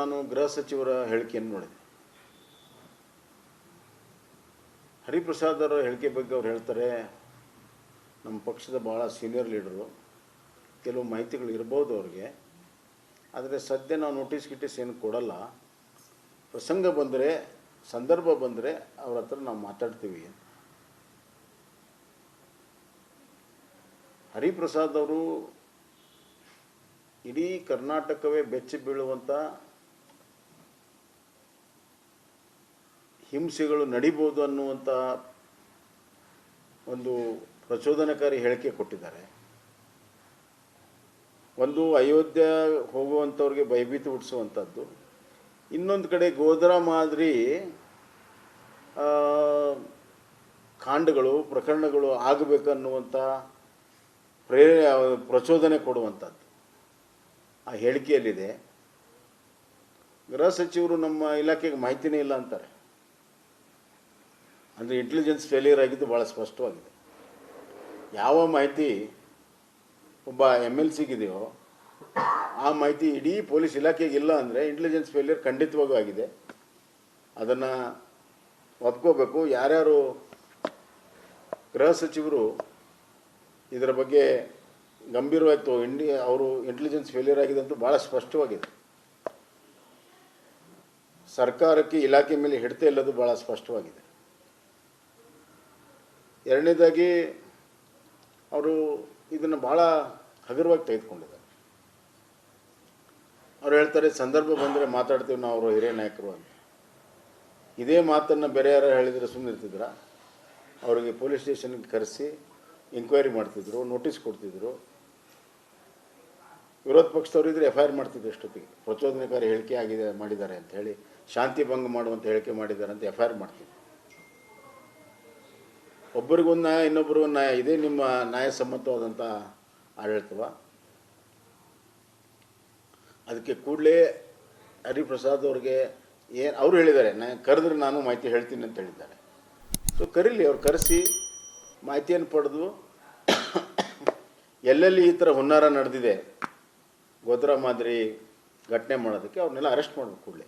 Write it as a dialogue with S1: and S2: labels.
S1: ನಾನು ಗೃಹ ಸಚಿವರ ಹೇಳಿಕೆಯನ್ನು ನೋಡಿದೆ. ಹರಿಪ್ರಸಾದ್ ಅವರ ಹೇಳಿಕೆ ಬಗ್ಗೆ ಅವ್ರು ಹೇಳ್ತಾರೆ, ನಮ್ಮ ಪಕ್ಷದ ಭಾಳ ಸೀನಿಯರ್ ಲೀಡರು ಕೆಲವು ಮಾಹಿತಿಗಳು ಇರ್ಬೋದು ಅವ್ರಿಗೆ, ಆದರೆ ಸದ್ಯ ನಾವು ನೋಟಿಸ್ ಗಿಟೀಸ್ ಏನು ಕೊಡಲ್ಲ. ಪ್ರಸಂಗ ಬಂದರೆ, ಸಂದರ್ಭ ಬಂದರೆ ಅವ್ರ ಹತ್ರ ನಾವು ಮಾತಾಡ್ತೀವಿ. ಹರಿಪ್ರಸಾದ್ ಅವರು ಇಡೀ ಕರ್ನಾಟಕವೇ ಬೆಚ್ಚಿ ಬೀಳುವಂಥ ಹಿಂಸೆಗಳು ನಡಿಬೋದು ಅನ್ನುವಂಥ ಒಂದು ಪ್ರಚೋದನಕಾರಿ ಹೇಳಿಕೆ ಕೊಟ್ಟಿದ್ದಾರೆ. ಒಂದು ಅಯೋಧ್ಯೆ ಹೋಗುವಂಥವ್ರಿಗೆ ಭಯಭೀತಿ ಹುಟ್ಟಿಸುವಂಥದ್ದು. ಇನ್ನೊಂದು ಕಡೆ ಗೋಧರಾ ಮಾದರಿ ಕಾಂಡಗಳು, ಪ್ರಕರಣಗಳು ಆಗಬೇಕನ್ನುವಂಥ ಪ್ರೇ ಪ್ರಚೋದನೆ ಕೊಡುವಂಥದ್ದು. ಆ ಹೇಳಿಕೆಯಲ್ಲಿದೆ. ಗೃಹ ಸಚಿವರು ನಮ್ಮ ಇಲಾಖೆಗೆ ಮಾಹಿತಿನೇ ಇಲ್ಲ ಅಂತಾರೆ. ಅಂದರೆ ಇಂಟೆಲಿಜೆನ್ಸ್ ಫೇಲಿಯರ್ ಆಗಿದ್ದು ಭಾಳ ಸ್ಪಷ್ಟವಾಗಿದೆ. ಯಾವ ಮಾಹಿತಿ ಒಬ್ಬ ಎಂ ಎಲ್ ಸಿಗಿದೆಯೋ ಆ ಮಾಹಿತಿ ಇಡೀ ಪೊಲೀಸ್ ಇಲಾಖೆಗೆ ಇಲ್ಲ ಅಂದರೆ ಇಂಟೆಲಿಜೆನ್ಸ್ ಫೇಲಿಯರ್ ಖಂಡಿತವಾಗೂ ಆಗಿದೆ. ಅದನ್ನು ಒಪ್ಕೋಬೇಕು. ಯಾರ್ಯಾರು ಗೃಹ ಸಚಿವರು ಇದರ ಬಗ್ಗೆ ಗಂಭೀರವಾಗಿ ತೋ ಇಂಡಿ ಅವರು ಇಂಟೆಲಿಜೆನ್ಸ್ ಫೇಲಿಯರ್ ಆಗಿದೆ ಅಂತ ಭಾಳ ಸ್ಪಷ್ಟವಾಗಿದೆ. ಸರ್ಕಾರಕ್ಕೆ ಇಲಾಖೆ ಮೇಲೆ ಹಿಡಿತ ಇಲ್ಲದು ಭಾಳ ಸ್ಪಷ್ಟವಾಗಿದೆ. ಎರಡನೇದಾಗಿ ಅವರು ಇದನ್ನು ಭಾಳ ಹಗುರವಾಗಿ ತೆಗೆದುಕೊಂಡಿದ್ದಾರೆ. ಅವ್ರು ಹೇಳ್ತಾರೆ, ಸಂದರ್ಭ ಬಂದರೆ ಮಾತಾಡ್ತೀವಿ ನಾವು, ಅವರು ಹಿರಿಯ ನಾಯಕರು ಅಂತ. ಇದೇ ಮಾತನ್ನು ಬೇರೆ ಯಾರು ಹೇಳಿದರೆ ಸುಮ್ಮನೆ ಇರ್ತಿದ್ರ ಅವರಿಗೆ ಪೊಲೀಸ್ ಸ್ಟೇಷನ್ಗೆ ಕರೆಸಿ ಎಂಕ್ವೈರಿ ಮಾಡ್ತಿದ್ರು ನೋಟಿಸ್ ಕೊಡ್ತಿದ್ರು. ವಿರೋಧ ಪಕ್ಷದವ್ರು ಇದ್ರೆ ಎಫ್ ಐ ಆರ್ ಮಾಡ್ತಿದ್ರು ಎಷ್ಟೊತ್ತಿಗೆ. ಪ್ರಚೋದನಕಾರಿ ಹೇಳಿಕೆ ಆಗಿದೆ, ಮಾಡಿದ್ದಾರೆ ಅಂತ ಹೇಳಿ, ಶಾಂತಿ ಭಂಗ ಮಾಡುವಂಥ ಹೇಳಿಕೆ ಮಾಡಿದ್ದಾರೆ ಅಂತ ಎಫ್ ಐ ಆರ್ ಮಾಡ್ತಿದ್ರು. ಒಬ್ಬರಿಗೊಂದು ನ್ಯಾಯ, ಇನ್ನೊಬ್ಬರಿಗೊಂದು ನ್ಯಾಯ. ಇದೇ ನಿಮ್ಮ ನ್ಯಾಯಸಮ್ಮತವಾದಂಥ ಆಡಳಿತವ. ಅದಕ್ಕೆ ಕೂಡಲೇ ಹರಿಪ್ರಸಾದ್ ಅವ್ರಿಗೆ ಏನು ಅವರು ಹೇಳಿದ್ದಾರೆ ನಾನು ಕರೆದ್ರೆ ನಾನು ಮಾಹಿತಿ ಹೇಳ್ತೀನಿ ಅಂತ ಹೇಳಿದ್ದಾರೆ. ಸೊ ಕರೀಲಿ, ಅವ್ರು ಕರೆಸಿ ಮಾಹಿತಿಯನ್ನು ಪಡೆದು ಎಲ್ಲೆಲ್ಲಿ ಈ ಥರ ಹುನ್ನಾರ ನಡೆದಿದೆ ಗೋದ್ರಾ ಮಾದರಿ ಘಟನೆ ಮಾಡೋದಕ್ಕೆ ಅವ್ರನ್ನೆಲ್ಲ ಅರೆಸ್ಟ್ ಮಾಡಬೇಕು ಕೂಡಲೇ.